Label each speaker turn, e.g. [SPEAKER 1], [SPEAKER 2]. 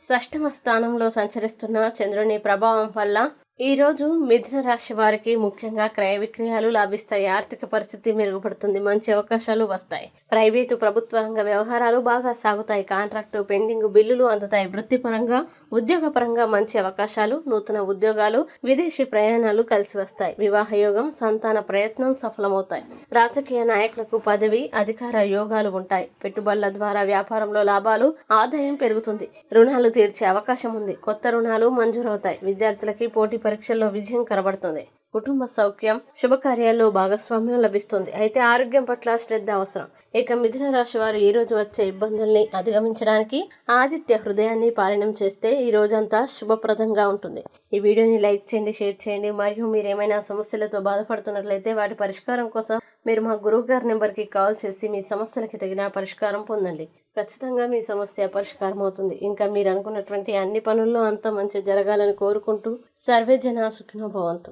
[SPEAKER 1] షష్టమ స్థానంలో సంచరిస్తున్న చంద్రుని ప్రభావం వల్ల ఈ రోజు మిథున రాశి వారికి ముఖ్యంగా క్రయ విక్రయాలు లాభిస్తాయి. ఆర్థిక పరిస్థితి మెరుగుపడుతుంది. మంచి అవకాశాలు వస్తాయి. ప్రైవేటు ప్రభుత్వ రంగ వ్యవహారాలు బాగా సాగుతాయి. కాంట్రాక్టు పెండింగ్ బిల్లులు అందుతాయి. వృత్తిపరంగా ఉద్యోగపరంగా మంచి అవకాశాలు నూతన ఉద్యోగాలు విదేశీ ప్రయాణాలు కలిసి వస్తాయి. వివాహ యోగం సంతాన ప్రయత్నం సఫలమవుతాయి. రాజకీయ నాయకులకు పదవి అధికార యోగాలు ఉంటాయి. పెట్టుబడుల ద్వారా వ్యాపారంలో లాభాలు ఆదాయం పెరుగుతుంది. రుణాలు తీర్చే అవకాశం ఉంది. కొత్త రుణాలు మంజూరవుతాయి. విద్యార్థులకి పోటీ పరీక్షల్లో విజయం కనబడుతుంది. కుటుంబ సౌఖ్యం శుభకార్యాల్లో భాగస్వామ్యం లభిస్తుంది. అయితే ఆరోగ్యం పట్ల శ్రద్ధ అవసరం. ఇక మిథున రాశి వారు ఈ రోజు వచ్చే ఇబ్బందుల్ని అధిగమించడానికి ఆదిత్య హృదయాన్ని పాలనం చేస్తే ఈ రోజంతా శుభప్రదంగా ఉంటుంది. ఈ వీడియోని లైక్ చేయండి షేర్ చేయండి. మరియు మీరు ఏమైనా సమస్యలతో బాధపడుతున్నట్లయితే వాటి పరిష్కారం కోసం మీరు మా గురువు గారి నెంబర్కి కాల్ చేసి మీ సమస్యలకి తగిన పరిష్కారం పొందండి. ఖచ్చితంగా మీ సమస్య పరిష్కారం అవుతుంది. ఇంకా మీరు అనుకున్నటువంటి అన్ని పనుల్లో అంత మంచి జరగాలని కోరుకుంటూ సర్వే జన సుఖినోభవంతు